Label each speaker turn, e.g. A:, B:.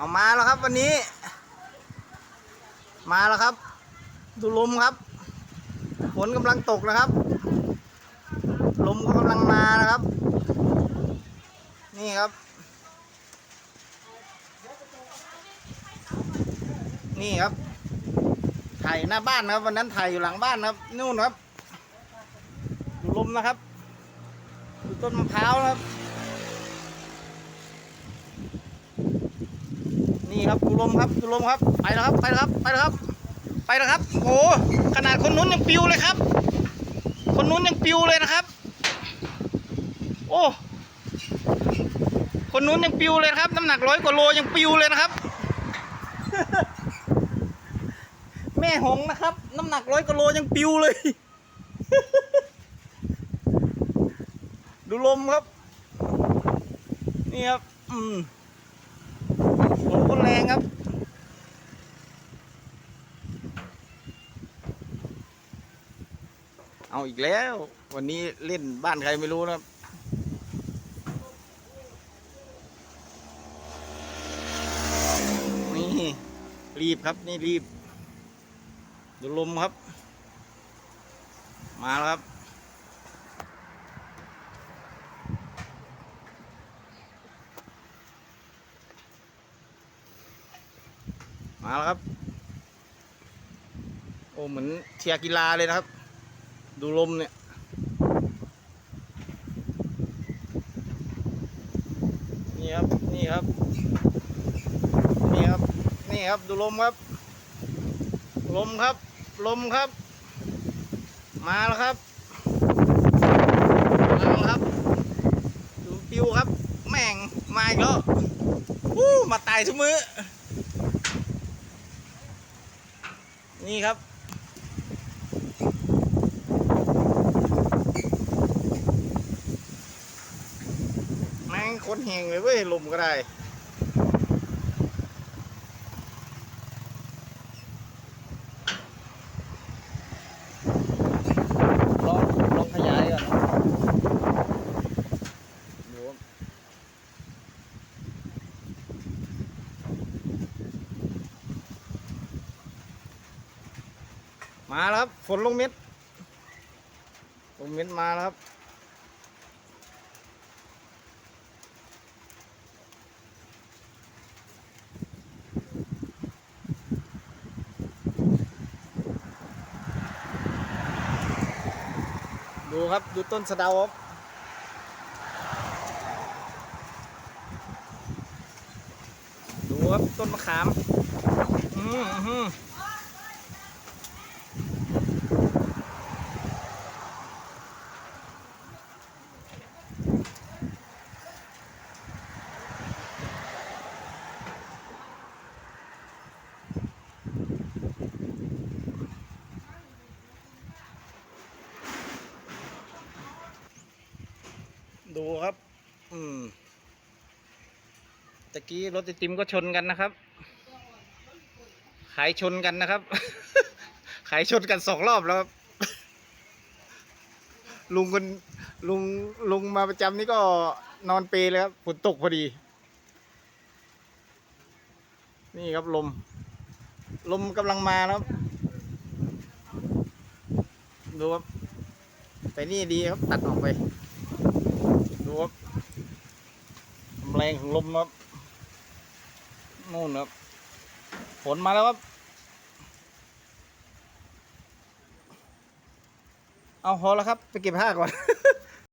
A: เอามาแล้วครับวันนี้ มาแล้วครับ ดูลมครับฝนกำลังตกนะครับ ลมก็กำลังมานะครับ นี่ครับ นี่ครับถ่ายหน้าบ้านนะครับ วันนั้นถ่ายอยู่หลังบ้านนะครับ นู่นครับ ดูลมนะครับ ดูต้นมะพร้าวนะครับ นี่ครับดูลมครับดูลมครับไปแล้วครับไปแล้วครับไปแล้วครับ ไปแล้วครับโอ้โหขนาดคนนู้นยังปิวเลยครับ คนนู้นยังปิวเลยนะครับ โอ้คนนู้นยังปิวเลยครับ น้ำหนักร้อยกว่าโลยังปิวเลยนะครับ แม่หงนะครับ น้ำหนักร้อยกว่าโลยังปิวเลย ดูลมครับ นี่ครับ อืม ลมก็แรงครับเอาอีกแล้ว วันนี้เล่นบ้านใครไม่รู้นะครับ นี่ รีบครับนี่รีบดูลมครับ มาแล้วครับ มาแล้วครับ โอ้เหมือนเชียร์กีฬาเลยนะครับ ดูลมเนี่ยนี่ครับ นี่ครับ นี่ครับ นี่ครับ ดูลมครับ ลมครับ ลมครับ มาแล้วครับ มาแล้วครับ ดูปิวครับ แม่ง มาอีกแล้ว วู้มาตายทุกมื้อ นี่ครับ แม่งคนแหงเลยเว้ยลมก็ได้ ลองลองขยายก่อนดูครับ มาแล้วครับ ฝนลงเม็ด ลงเม็ดมาแล้วครับ ดูครับ ดูต้นสะเดาครับดูครับ ต้นมะขาม อืมอืม ดูครับ อืมตะกี้รถไอติมก็ชนกันนะครับ ขายชนกันนะครับ ขายชนกันสองรอบแล้วครับ ลุงคนลุงลุงมาประจำนี่ก็นอนเปรย์เลยครับฝนตกพอดี นี่ครับลม ลมกำลังมาแล้วครับ ดูครับไปนี่ดีครับตัดออกไปดู ครับความแรงของลมครับนู่นครับฝนมาแล้วครับ เอาพอแล้วครับ ไปเก็บผ้าก่อน